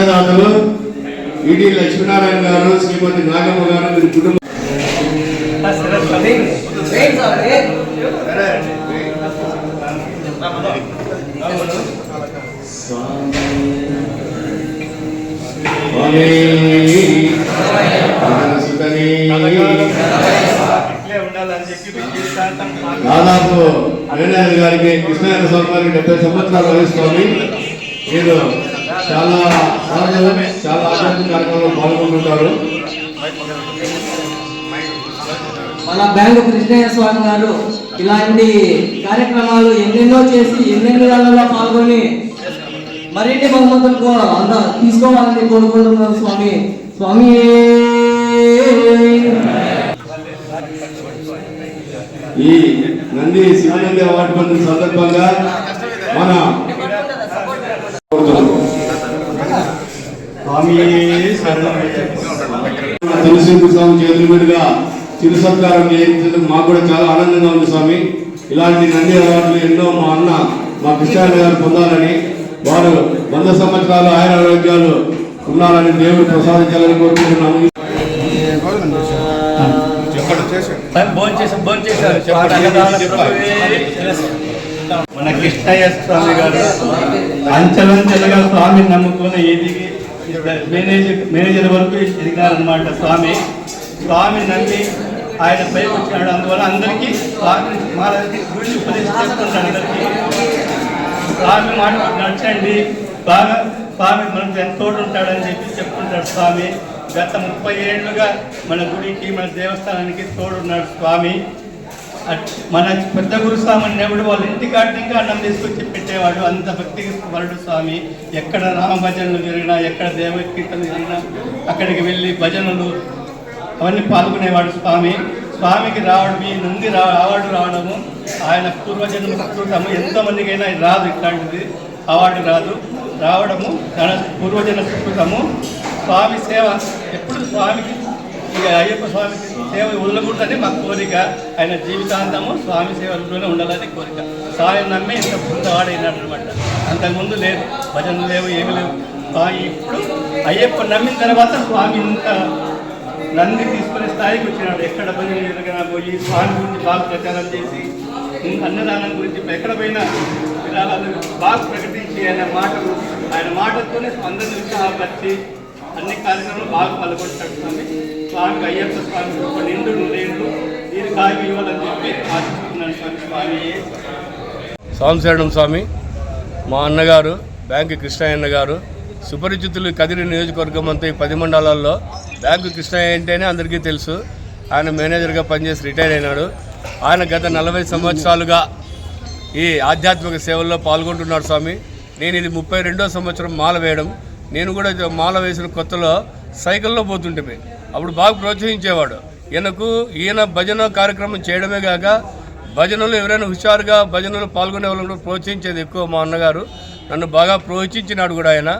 ఈ రోజు ఈడి లక్ష్మీనారాయణ గారు శ్రీమతి నాగమ్మ గారు మీరు కుటుంబం దాదాపు మేనేజర్ గారికి కృష్ణారాయణ స్వామి గారికి డెబ్బై సంవత్సరాలు వయస్వామి మీరు చాలా సహజం చాలా ఆధ్యాత్మిక పాల్గొంటుంటారు. మన బ్యాంకు కృష్ణయ్య స్వామి గారు ఇలాంటి కార్యక్రమాలు ఎన్నెన్నో చేసి ఎన్నెన్నో నెలల్లో పాల్గొని మరిన్ని బహుమతులు అంద తీసుకోవాలని కోరుకుంటున్నాను స్వామి. స్వామి. ఈ నంది శివనంది అవార్డు పొందిన సందర్భంగా మన స్వామి శరణం తులసి స్వామి చేతుల మీదుగా చిరు సత్కారం చేయించడం మాకు కూడా చాలా ఆనందంగా ఉంది స్వామి. ఇలాంటి నంది అవార్డులు ఎన్నో మా అన్న మా కృష్ణారాయణ గారు పొందాలని వారు వంద సంవత్సరాలు ఆయన ఆరోగ్యాలు ఉండాలని దేవుడు ప్రసాదించాలని కోరుకుంటున్నాము. మన కృష్ణయ్య స్వామి గారు అంచెలంచెలుగా స్వామిని నమ్ముకుని ఎదిగి మేనేజర్ మేనేజర్ వరకు ఎదిగినారనమాట స్వామి. స్వామి నమ్మి ఆయన పైకి వచ్చినాడు అందువల్ల అందరికీ స్వామి మా గురించి ఉపదేశిస్తుంటాడు అందరికీ. స్వామి మాట నడిచండి బాగా స్వామి మనకు ఎంత ఉంటాడని చెప్పి చెప్తుంటాడు స్వామి. గత ముప్పై ఏళ్ళుగా మన గుడికి మన దేవస్థానానికి తోడున్నాడు స్వామి. మన పెద్ద గురుస్వామి అనేవాడు వాళ్ళ ఇంటికాడ ఇంకా అన్నం తీసుకొచ్చి పెట్టేవాడు. అంత భక్తి వరుడు స్వామి. ఎక్కడ రామ భజనలు జరిగినా ఎక్కడ దేవకీర్తనలు జరిగినా అక్కడికి వెళ్ళి భజనలు అవన్నీ పాల్గొనేవాడు స్వామి. స్వామికి రావడం ఈ నుండి రా అవార్డు రావడము ఆయన పూర్వజన్మ సంస్కృతము ఎంతమందికైనా రాదు ఇట్లాంటిది. అవార్డు రాదు. రావడము తన పూర్వజన్మ సుకృతము స్వామి సేవ. ఎప్పుడు స్వామికి ఇక అయ్యప్ప స్వామి సేవ ఉండకూడదని మా కోరిక. ఆయన జీవితాంతము స్వామి సేవలోనే ఉండాలని కోరిక. స్వామి నమ్మి ఇంత పుట్టవాడైనాడు అనమాట అంతకుముందు లేదు. భజనలు లేవు ఏమి లేవు. స్వామి ఇప్పుడు అయ్యప్ప నమ్మిన తర్వాత స్వామి ఇంత నంది తీసుకునే స్థాయికి వచ్చినాడు. ఎక్కడ భజన ఎదురుగా పోయి స్వామి గురించి బాగా ప్రచారం చేసి అన్నదానం గురించి ఎక్కడ పోయినా విరాళాలు బాగా ప్రకటించి ఆయన మాటలు ఆయన మాటలతోనే అందరిని ఉత్సాహపరిచి అన్ని కార్యక్రమాలు బాగా పాల్గొంటాడు స్వామి. స్వామికి అయ్యప్ప స్వామి నిండు నూరేళ్ళు దీర్ఘాయు ఇవ్వాలని చెప్పి ఆశిస్తున్నాను స్వామి. స్వామి సాంశరణం స్వామి మా అన్నగారు బ్యాంకు కృష్ణయ్యన్న గారు సుపరిచితులు కదిరి నియోజకవర్గం అంతా ఈ పది మండలాల్లో బ్యాంకు కృష్ణయ్య అంటేనే అందరికీ తెలుసు. ఆయన మేనేజర్గా పనిచేసి రిటైర్ అయినాడు. ఆయన గత నలభై సంవత్సరాలుగా ఈ ఆధ్యాత్మిక సేవల్లో పాల్గొంటున్నాడు స్వామి. నేను ఇది ముప్పై రెండో సంవత్సరం మాల వేయడం. నేను కూడా మాల వేసిన కొత్తలో సైకిల్లో పోతుంటే అప్పుడు బాగా ప్రోత్సహించేవాడు. ఈయనకు ఈయన భజన కార్యక్రమం చేయడమే కాక భజనలు ఎవరైనా హుషారుగా భజనలు పాల్గొనే వాళ్ళని కూడా ప్రోత్సహించేది ఎక్కువ మా అన్నగారు. నన్ను బాగా ప్రోత్సహించినాడు కూడా ఆయన.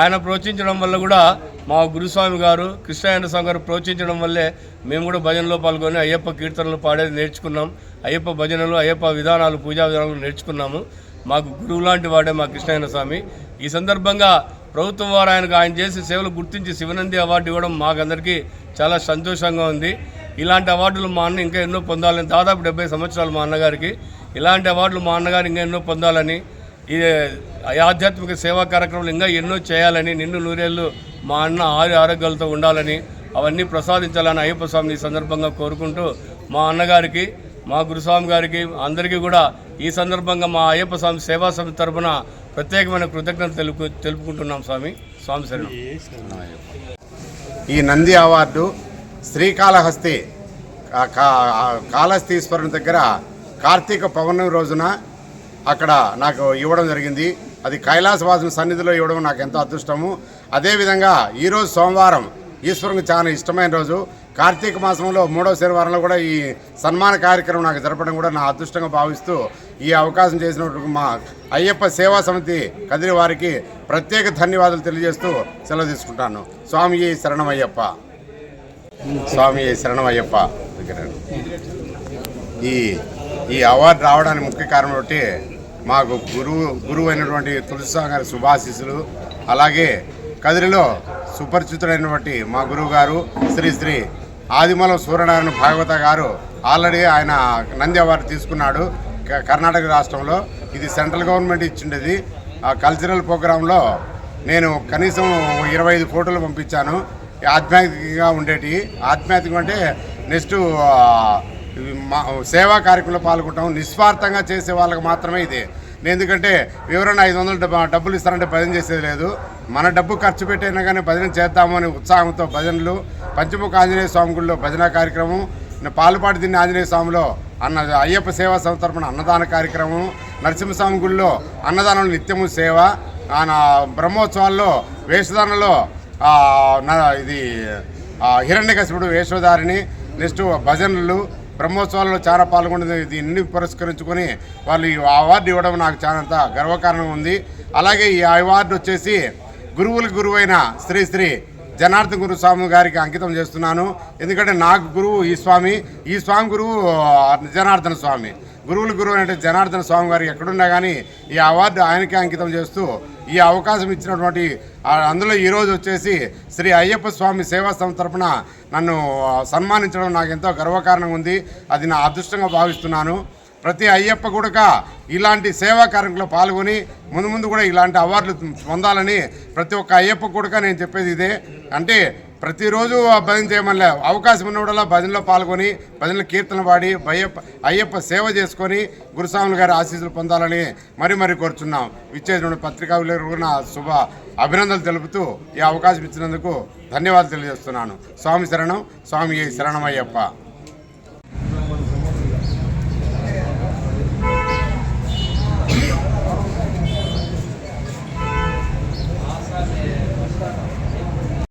ఆయన ప్రోత్సహించడం వల్ల కూడా మా గురుస్వామి గారు కృష్ణాయన స్వామి గారు ప్రోత్సహించడం వల్లే మేము కూడా భజనలో పాల్గొని అయ్యప్ప కీర్తనలు పాడేది నేర్చుకున్నాం. అయ్యప్ప భజనలు అయ్యప్ప విధానాలు పూజా విధానాలు నేర్చుకున్నాము. మాకు గురువు లాంటి వాడే మా కృష్ణాయన స్వామి. ఈ సందర్భంగా ప్రభుత్వం వారు ఆయనకు ఆయన చేసే సేవలు గుర్తించి శివనంది అవార్డు ఇవ్వడం మాకందరికీ చాలా సంతోషంగా ఉంది. ఇలాంటి అవార్డులు మా అన్న ఇంకా ఎన్నో పొందాలని దాదాపు డెబ్బై సంవత్సరాలు మా అన్నగారికి. ఇలాంటి అవార్డులు మా అన్నగారు ఇంకా ఎన్నో పొందాలని ఈ ఆధ్యాత్మిక సేవా కార్యక్రమాలు ఇంకా ఎన్నో చేయాలని నిన్ను నూరేళ్ళు మా అన్న ఆరు ఆరోగ్యాలతో ఉండాలని అవన్నీ ప్రసాదించాలని అయ్యప్ప స్వామిని ఈ సందర్భంగా కోరుకుంటూ మా అన్నగారికి మా గురుస్వామి గారికి అందరికీ కూడా ఈ సందర్భంగా మా అయ్యప్ప స్వామి సేవా సమితి తరపున ప్రత్యేకమైన కృతజ్ఞతలు తెలుపు తెలుపుకుంటున్నాం స్వామి. స్వామి శరణం. ఈ నంది అవార్డు శ్రీకాళహస్తి కా- కాళహస్తీశ్వరుని దగ్గర కార్తీక పౌర్ణమి రోజున అక్కడ నాకు ఇవ్వడం జరిగింది. అది కైలాసవాసుని సన్నిధిలో ఇవ్వడం నాకు ఎంతో అదృష్టము. అదేవిధంగా ఈరోజు సోమవారం ఈశ్వరునికి చాలా ఇష్టమైన రోజు. కార్తీక మాసంలో మూడవ శనివారంలో కూడా ఈ సన్మాన కార్యక్రమం నాకు జరపడం కూడా నా అదృష్టంగా భావిస్తూ ఈ అవకాశం చేసినటువంటి మా అయ్యప్ప సేవా సమితి కదిరి వారికి ప్రత్యేక ధన్యవాదాలు తెలియజేస్తూ సెలవు తీసుకుంటాను. స్వామి శరణమయ్యప్ప స్వామి శరణమయ్యప్ప ఈ ఈ అవార్డు రావడానికి ముఖ్య కారణం ఒకటి మాకు గురువు గురువు అయినటువంటి తులసిస్వామి గారి శుభాశీస్సులు. అలాగే కదిరిలో సుపరిచితుడైనటువంటి మా గురువు గారు శ్రీ శ్రీ ఆదిమలం సూర్యనారాయణ భాగవత గారు ఆల్రెడీ ఆయన నంది అవార్డు తీసుకున్నాడు క- కర్ణాటక రాష్ట్రంలో. ఇది సెంట్రల్ గవర్నమెంట్ ఇచ్చిండేది. ఆ కల్చరల్ ప్రోగ్రాంలో నేను కనీసం ఇరవై ఐదు ఫోటోలు పంపించాను. ఆధ్యాత్మికంగా ఉండేటి ఆధ్యాత్మికం అంటే నెక్స్ట్ మా సేవా కార్యక్రమంలో పాల్గొంటాం నిస్వార్థంగా చేసే వాళ్ళకి మాత్రమే ఇది. ఎందుకంటే వివరణ ఐదు వందలు డబ్బులు ఇస్తారంటే భజన చేసేది లేదు. మన డబ్బు ఖర్చు పెట్టైనా కానీ భజన చేద్దాము అనే ఉత్సాహంతో భజనలు పంచముఖ ఆంజనేయ స్వామి గుడిలో భజన కార్యక్రమం పాలుపాటి తిన్న ఆంజనేయ స్వామిలో అన్న అయ్యప్ప సేవా సంస్థ తరపున అన్నదాన కార్యక్రమం నరసింహస్వామి గుడిలో అన్నదానం నిత్యము సేవ ఆయన బ్రహ్మోత్సవాల్లో వేషధారణలో నా- ఇది హిరణ్యకశిపుడు వేషధారిణి నెక్స్ట్ భజనలు బ్రహ్మోత్సవాల్లో చాలా పాల్గొన్నది. దీన్ని పురస్కరించుకొని వాళ్ళు ఈ అవార్డు ఇవ్వడం నాకు చాలా గర్వకారణం ఉంది. అలాగే ఈ అవార్డు వచ్చేసి గురువులకు గురువైన శ్రీ శ్రీ జనార్దన్ గురు స్వామి గారికి అంకితం చేస్తున్నాను. ఎందుకంటే నాకు గురువు ఈ స్వామి ఈ స్వామి గురువు జనార్దన స్వామి. గురువుల గురువు అంటే జనార్దన స్వామి గారు ఎక్కడున్నా కానీ ఈ అవార్డు ఆయనకే అంకితం చేస్తూ ఈ అవకాశం ఇచ్చినటువంటి అందులో ఈరోజు వచ్చేసి శ్రీ అయ్యప్ప స్వామి సేవా సంస్థ తరపున నన్ను సన్మానించడం నాకు ఎంతో గర్వకారణంగా ఉంది. అది నా అదృష్టంగా భావిస్తున్నాను. ప్రతి అయ్యప్ప కూడక ఇలాంటి సేవా కార్యక్రమంలో పాల్గొని ముందు ముందు కూడా ఇలాంటి అవార్డులు పొందాలని ప్రతి ఒక్క అయ్యప్ప కూడక నేను చెప్పేది ఇదే. అంటే ప్రతిరోజు ఆ భజన చేయమని అవకాశం ఉన్నప్పుడల్లా భజనలో పాల్గొని భజనలో కీర్తన పాడి అయ్యప్ప అయ్యప్ప సేవ చేసుకొని గురుస్వాములు గారి ఆశీస్సులు పొందాలని మరీ మరీ కోరుచున్నాం. విచ్చేసిన పత్రికా విలేకరులకు శుభ అభినందనలు తెలుపుతూ ఈ అవకాశం ఇచ్చినందుకు ధన్యవాదాలు తెలియజేస్తున్నాను. స్వామి శరణం స్వామి శరణమయ్యప్ప.